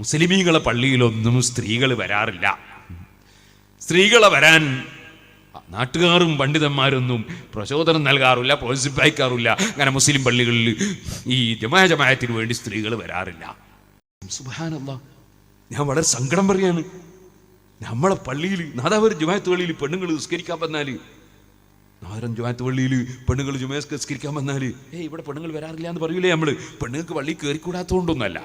മുസ്ലിമീങ്ങളെ പള്ളിയിലൊന്നും സ്ത്രീകൾ വരാറില്ല. സ്ത്രീകളെ വരാൻ നാട്ടുകാരും പണ്ഡിതന്മാരൊന്നും പ്രചോദനം നൽകാറില്ല പ്രോത്സാഹിപ്പിക്കാറില്ല അങ്ങനെ മുസ്ലിം പള്ളികളിൽ ഈ ജമാ ജമായത്തിന് വേണ്ടി സ്ത്രീകൾ വരാറില്ല. സുബാനല്ല ഞാൻ വളരെ സങ്കടം പറയാണ്. നമ്മളെ പള്ളിയിൽ നാദാപുരം ജുമായത്ത് പള്ളിയിൽ പെണ്ണുങ്ങൾ നിസ്കരിക്കാൻ വന്നാൽ നാദരം ജുമായത്ത് പള്ളിയിൽ പെണ്ണുങ്ങൾ ജുമാസ്കരിക്കാൻ നിസ്കരിക്കാൻ വന്നാൽ ഏ ഇവിടെ പെണ്ണുങ്ങൾ വരാറില്ല എന്ന് പറയൂലേ നമ്മൾ. പെണ്ണുങ്ങൾക്ക് പള്ളി കയറിക്കൂടാത്തതുകൊണ്ടൊന്നല്ല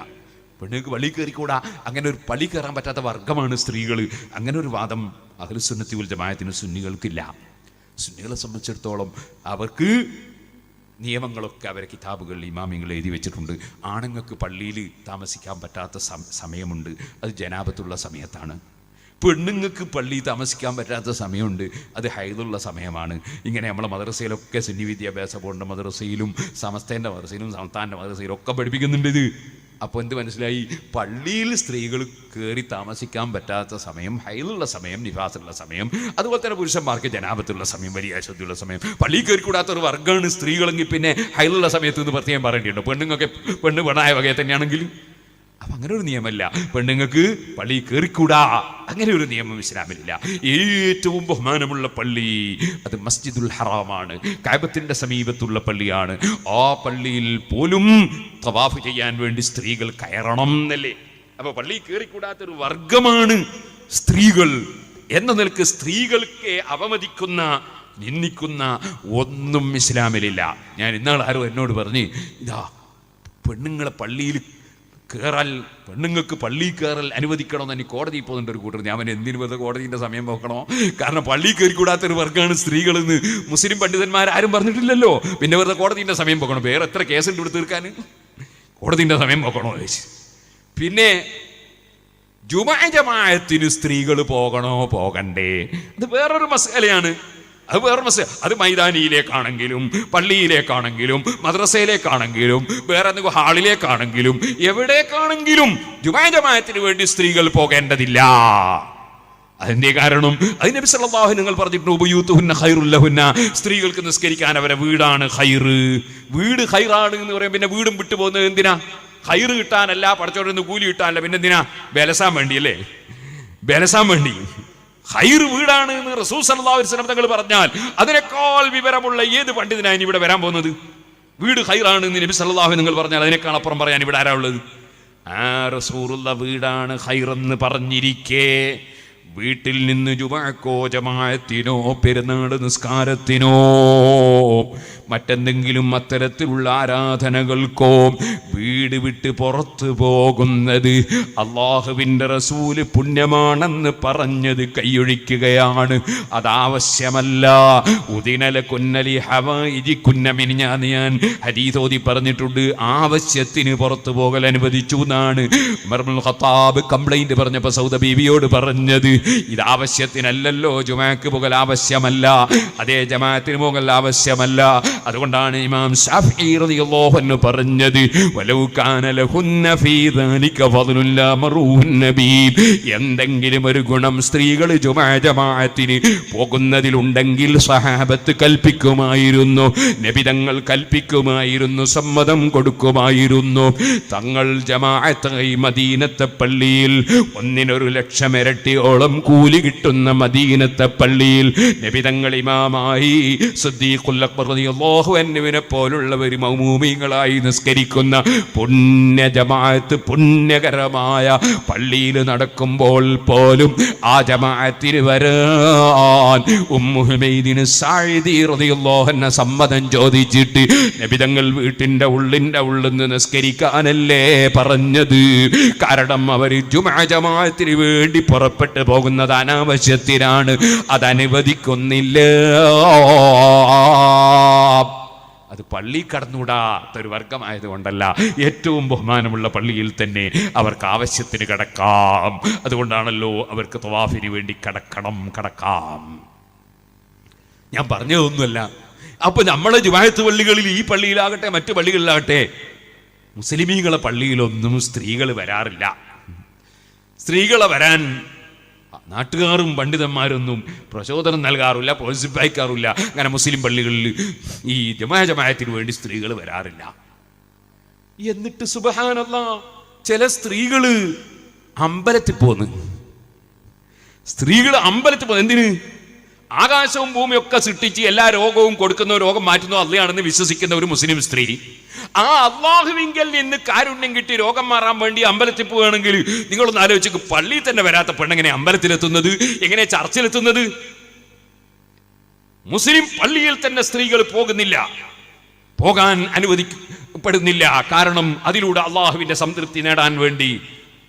പെണ്ണുങ്ങൾക്ക് വള്ളി കയറിക്കൂടാ. അങ്ങനെ ഒരു പള്ളി കയറാൻ പറ്റാത്ത വർഗമാണ് സ്ത്രീകൾ അങ്ങനെ ഒരു വാദം അഖിലുസുന്നത്തി ഉൽ ജമായത്തിന് സുന്നികൾക്കില്ല. സുന്നികളെ സംബന്ധിച്ചിടത്തോളം അവർക്ക് നിയമങ്ങളൊക്കെ അവരെ കിതാബുകളിൽ ഇമാമിങ്ങൾ എഴുതി വെച്ചിട്ടുണ്ട്. ആണുങ്ങൾക്ക് പള്ളിയിൽ താമസിക്കാൻ പറ്റാത്ത സമയമുണ്ട്. അത് ജനാപത്തുള്ള സമയത്താണ്. പെണ്ണുങ്ങൾക്ക് പള്ളി താമസിക്കാൻ പറ്റാത്ത സമയമുണ്ട്. അത് ഹൈദുള്ള സമയമാണ്. ഇങ്ങനെ നമ്മളെ മദ്രസയിലൊക്കെ സുന്നി വിദ്യാഭ്യാസ ബോർഡിന്റെ മദ്രസയിലും സമസ്തേന്റെ മദ്രസയിലും സംസ്ഥാനന്റെ മദ്രസയിലും ഒക്കെ പഠിപ്പിക്കുന്നുണ്ട് ഇത്. അപ്പോൾ എന്ത് മനസ്സിലായി? പള്ളിയിൽ സ്ത്രീകൾ കയറി താമസിക്കാൻ പറ്റാത്ത സമയം ഹൈലുള്ള സമയം നിഫാസുള്ള സമയം അതുപോലെ തന്നെ പുരുഷന്മാർക്ക് ജനാപത്തുള്ള സമയം വലിയ അശുദ്ധിയുള്ള സമയം പള്ളിയിൽ കയറി കൂടാത്ത ഒരു വർഗമാണ് സ്ത്രീകളെങ്കിൽ പിന്നെ ഹൈലുള്ള സമയത്ത് നിന്ന് പ്രത്യേകം പറയേണ്ടിയുണ്ട്. പെണ്ണുങ്ങൾക്ക് പെണ്ണ് പെണ്ണായ വകയെ തന്നെയാണെങ്കിൽ അപ്പൊ അങ്ങനെ ഒരു നിയമമല്ല പെണ്ണുങ്ങൾക്ക് പള്ളി കയറിക്കൂടാ അങ്ങനെ ഒരു നിയമം ഇസ്ലാമിലില്ല. ഏറ്റവും ബഹുമാനമുള്ള പള്ളി അത് മസ്ജിദുൽ ഹറാമാണ്. കാബത്തിന്റെ സമീപത്തുള്ള പള്ളിയാണ്. ആ പള്ളിയിൽ പോലും തവാഫ് ചെയ്യാൻ വേണ്ടി സ്ത്രീകൾ കയറണം എന്നല്ലേ. അപ്പോൾ പള്ളി കയറിക്കൂടാത്തൊരു വർഗമാണ് സ്ത്രീകൾ. എന്ന നിലയ്ക്ക് സ്ത്രീകൾക്ക് അവമതിക്കുന്ന നിന്ദിക്കുന്ന ഒന്നും ഇസ്ലാമിലില്ല. ഞാൻ ഇന്നാൾ ആരോ എന്നോട് പറഞ്ഞ് ഇതാ പെണ്ണുങ്ങളെ പള്ളിയിൽ കയറാൽ പെണ്ണുങ്ങൾക്ക് പള്ളിയിൽ കയറൽ അനുവദിക്കണമെന്ന് എനിക്ക് കോടതിയിൽ പോകുന്നുണ്ട് ഒരു കൂട്ടർ. ഞാൻ എന്തിനു വെറുതെ കോടതിന്റെ സമയം നോക്കണോ കാരണം പള്ളിയിൽ പള്ളി കയറിക്കൂടാത്തൊരു വർഗമാണ് സ്ത്രീകളെന്ന്. മുസ്ലിം പണ്ഡിതന്മാർ ആരും പറഞ്ഞിട്ടില്ലല്ലോ. പിന്നെ വെറുതെ കോടതിന്റെ സമയം പോക്കണം? വേറെ എത്ര കേസുണ്ട് ഇവിടെ തീർക്കാൻ? കോടതിന്റെ സമയം ചോദിച്ചു പിന്നെ ജുമാ ജമായത്തിന് സ്ത്രീകൾ പോകണോ? പോകണ്ടേ. അത് വേറൊരു മസലയാണ്. അത് വേറെ മസ അത് മൈതാനിയിലേക്കാണെങ്കിലും പള്ളിയിലേക്കാണെങ്കിലും മദ്രസയിലേക്കാണെങ്കിലും വേറെ എന്തെങ്കിലും ഹാളിലേക്കാണെങ്കിലും എവിടേക്കാണെങ്കിലും ജുമാജമായത്തിന് വേണ്ടി സ്ത്രീകൾ പോകേണ്ടതില്ല. അതിന്റെ കാരണം അത് നബി സല്ലല്ലാഹു നിങ്ങൾ പറഞ്ഞിട്ടുണ്ട് ഉപയൂത്തുഹുന്ന ഖൈറുല്ലഹുന്ന സ്ത്രീകൾക്ക് നിസ്കരിക്കാൻ അവരെ വീടാണ് ഹൈറ് വീട് ഹൈറാണ് എന്ന് പറയും പിന്നെ വീടും വിട്ടു പോകുന്നത് എന്തിനാ? ഹൈറ് കിട്ടാനല്ല പഠിച്ചോണ്ടിരുന്ന് കൂലി കിട്ടാനല്ല പിന്നെ എന്തിനാ ബലസാൻ വേണ്ടി അല്ലേ? ബലസാൻ വേണ്ടി. ഹൈർ വീടാണ് എന്ന് അലൈഹി വസല്ലം തങ്ങൾ പറഞ്ഞാൽ അതിനേക്കാൾ വിവരമുള്ള ഏത് പണ്ഡിതനായി ഇവിടെ വരാൻ പോകുന്നത്? വീട് ഹൈറാണ് എന്ന് നബി അലൈഹി നിങ്ങൾ പറഞ്ഞാൽ അതിനേക്കാൾ അപ്പുറം പറയാൻ ഇവിടെ ആരാ ഉള്ളത്? ആ റസൂറുള്ള വീടാണ് ഹൈറെന്ന് പറഞ്ഞിരിക്കേ. വീട്ടിൽ നിന്ന് ജുമാക്കോ ജമാഅത്തിനോ പെരുന്നാട് നിസ്കാരത്തിനോ മറ്റെന്തെങ്കിലും അത്തരത്തിലുള്ള ആരാധനകൾക്കോ വീട് വിട്ട് പുറത്തു പോകുന്നത് അള്ളാഹുവിന്റെ റസൂൽ പുണ്യമാണെന്ന് പറഞ്ഞത് കൈയൊഴിക്കുകയാണ്. അതാവശ്യമല്ല. ഉദിനല കുന്നലി ഹവ ഇരി കുന്നമിനിഞ്ഞാന്ന് ഞാൻ ഹരീതോതി പറഞ്ഞിട്ടുണ്ട്. ആവശ്യത്തിന് പുറത്തു പോകൽ അനുവദിച്ചു എന്നാണ്. ഉമറുൽ ഖത്താബ് കംപ്ലൈന്റ് പറഞ്ഞപ്പോൾ സൗദ ബീവിയോട് പറഞ്ഞത് ഇത് ആവശ്യത്തിനല്ലല്ലോ ജുമാക്ക് പോകൽ ആവശ്യമല്ല. അതേ ജമാഅത്തിന് പോകൽ ആവശ്യമല്ല. അതുകൊണ്ടാണ് ഇമാം ഷാഫി റളിയല്ലാഹു അൻഹു പറഞ്ഞത് എന്തെങ്കിലും ഒരു ഗുണം സ്ത്രീകൾ ജുമാജമാഅത്തിന് പോകുന്നതിലുണ്ടെങ്കിൽ സഹാബത്ത് കൽപ്പിക്കുമായിരുന്നു. നബിതങ്ങൾ കൽപ്പിക്കുമായിരുന്നു സമ്മതം കൊടുക്കുമായിരുന്നു. തങ്ങൾ ജമാഅത്തായി മദീനത്തെ പള്ളിയിൽ ഒന്നിനൊരു ലക്ഷം ഇരട്ടിയോളം കൂലി കിട്ടുന്ന മദീനത്തെ പള്ളിയിൽ നബിതങ്ങൾ ഇമാമായി അൻഹുവിനെ പോലുള്ളവർ മൗമൂമികളായി നിസ്കരിക്കുന്ന പുണ്യ ജമാഅത്ത് പുണ്യകരമായ പള്ളിയിൽ നടക്കുമ്പോൾ പോലും ആ ജമാഅത്തിന് വരാൻ ഉമ്മുഹുമൈദിന് അൻഹ സമ്മതം ചോദിച്ചിട്ട് നബിതങ്ങൾ വീട്ടിന്റെ ഉള്ളിന്റെ ഉള്ളിൽ നിന്ന് നിസ്കരിക്കാനല്ലേ പറഞ്ഞത്? കാരണം അവർ ജുമാ ജമാഅത്തിന് വേണ്ടി പുറപ്പെട്ടു പോകുന്നത് അനാവശ്യത്തിനാണ്. അത് അനുവദിക്കുന്നില്ല അത് പള്ളി കടന്നുകൂടാത്ത ഒരു വർഗമായതുകൊണ്ടല്ല ഏറ്റവും ബഹുമാനമുള്ള പള്ളിയിൽ തന്നെ അവർക്ക് ആവശ്യത്തിന് കടക്കാം. അതുകൊണ്ടാണല്ലോ അവർക്ക് തവാഫിന് വേണ്ടി കടക്കണം കടക്കാം. ഞാൻ പറഞ്ഞതൊന്നുമല്ല. അപ്പൊ നമ്മളെ ജുമായത്ത് പള്ളികളിൽ ഈ പള്ളിയിലാകട്ടെ മറ്റു പള്ളികളിലാകട്ടെ മുസ്ലിമീങ്ങളെ പള്ളിയിലൊന്നും സ്ത്രീകൾ വരാറില്ല. സ്ത്രീകളെ വരാൻ നാട്ടുകാരും പണ്ഡിതന്മാരൊന്നും പ്രചോദനം നൽകാറില്ല പ്രോത്സാഹിപ്പിക്കാറില്ല. അങ്ങനെ മുസ്ലിം പള്ളികളിൽ ഈ ജമാ ജമായത്തിന് വേണ്ടി സ്ത്രീകൾ വരാറില്ല. എന്നിട്ട് സുബഹാനല്ല ചില സ്ത്രീകൾ അമ്പലത്തിൽ പോന്ന്. സ്ത്രീകൾ അമ്പലത്തിൽ പോന്ന് എന്തിന്? ആകാശവും ഭൂമിയൊക്കെ സൃഷ്ടിച്ച് എല്ലാ രോഗവും കൊടുക്കുന്ന രോഗം മാറ്റുന്ന അല്ലയാണെന്ന് വിശ്വസിക്കുന്ന ഒരു മുസ്ലിം സ്ത്രീ. ആ അള്ളാഹുവിങ്കൽ നിന്ന് കാരുണ്യം കിട്ടി രോഗം മാറാൻ വേണ്ടി അമ്പലത്തിൽ പോവുകയാണെങ്കിൽ നിങ്ങളൊന്ന് ആലോചിച്ച് പള്ളിയിൽ തന്നെ വരാത്ത പെണ്ണെങ്ങനെ അമ്പലത്തിലെത്തുന്നത്? എങ്ങനെ ചർച്ചിലെത്തുന്നത്? മുസ്ലിം പള്ളിയിൽ തന്നെ സ്ത്രീകൾ പോകുന്നില്ല. പോകാൻ അനുവദിക്കപ്പെടുന്നില്ല. കാരണം അതിലൂടെ അള്ളാഹുവിന്റെ സംതൃപ്തി നേടാൻ വേണ്ടി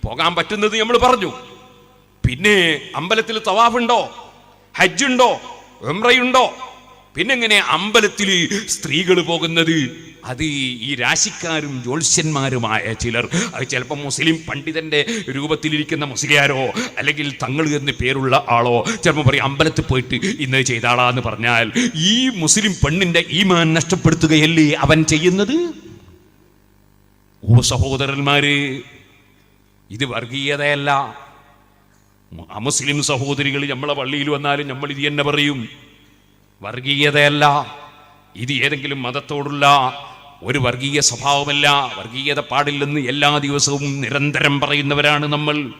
പോകാൻ പറ്റുന്നത് നമ്മൾ പറഞ്ഞു. പിന്നെ അമ്പലത്തിൽ തവാഫുണ്ടോ? ഹജ്ജുണ്ടോ? എംറയുണ്ടോ പിന്നെങ്ങനെ അമ്പലത്തിൽ സ്ത്രീകൾ പോകുന്നത്? അത് ഈ രാശിക്കാരും ജ്യോത്സ്യന്മാരുമായ ചിലർ ചിലപ്പോൾ മുസ്ലിം പണ്ഡിതന്റെ രൂപത്തിലിരിക്കുന്ന മുസ്ലിയാരോ അല്ലെങ്കിൽ തങ്ങൾ എന്ന് പേരുള്ള ആളോ ചിലപ്പോൾ പറയും അമ്പലത്തിൽ പോയിട്ട് ഇന്ന് ചെയ്താളാന്ന് പറഞ്ഞാൽ ഈ മുസ്ലിം പെണ്ണിന്റെ ഈമാൻ നഷ്ടപ്പെടുത്തുകയല്ലേ അവൻ ചെയ്യുന്നത്? ഓ സഹോദരന്മാര് ഇത് വർഗീയതയല്ല. അമുസ്ലിം സഹോദരികൾ നമ്മളെ പള്ളിയിൽ വന്നാലും നമ്മൾ ഇത് തന്നെ പറയും. വർഗീയതയല്ല. ഇത് ഏതെങ്കിലും മതത്തോടുള്ള ഒരു വർഗീയ സ്വഭാവമല്ല. വർഗീയത പാടില്ലെന്ന് എല്ലാ ദിവസവും നിരന്തരം പറയുന്നവരാണ് നമ്മൾ.